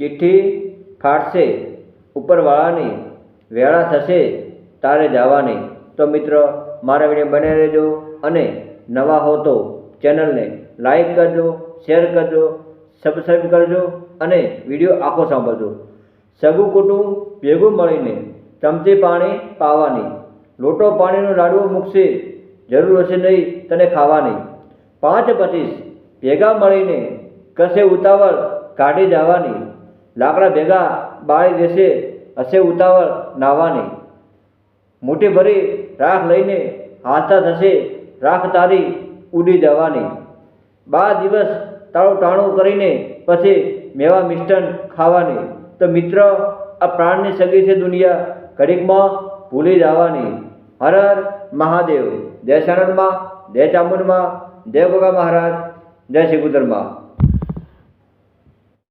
ચિઠ્ઠી ફાટશે, ઉપરવાળાની વેળા થશે, તારે જવાની. તો મિત્ર, મારા વીડિયો બને રહેજો અને નવા હો તો ચેનલને લાઈક કરજો, શેર કરજો સબસ્ક્રાઈબ કરજો અને વીડિયો આખો સાંભળજો. સગું કુટુંબ ભેગું મળીને ચમચી પાણી પાવાની. લોટો પાણીનો લાડવો મૂકશે, જરૂર હશે નહીં તને ખાવાની. પાંચ પચીસ ભેગા મળીને કશે ઉતાવળ કાઢી જવાની. લાકડા ભેગા બાળી દેશે, હશે ઉતાવળ નાવાની મુઠ્ઠી ભરી રાખ લઈને હાથા થશે રાખ તારી ઉડી જવાની. બાર દિવસ તાળું ટાણું કરીને પછી મેવા મિષ્ટન ખાવાની. તો મિત્ર, આ પ્રાણની સગી છે દુનિયા, ઘડીકમાં ભૂલી જવાની. હર હર મહાદેવ. જય શરણમાં, જય ચામુંડમાં, જય ગોગા મહારાજ. જય શ્રી ગુદરમાં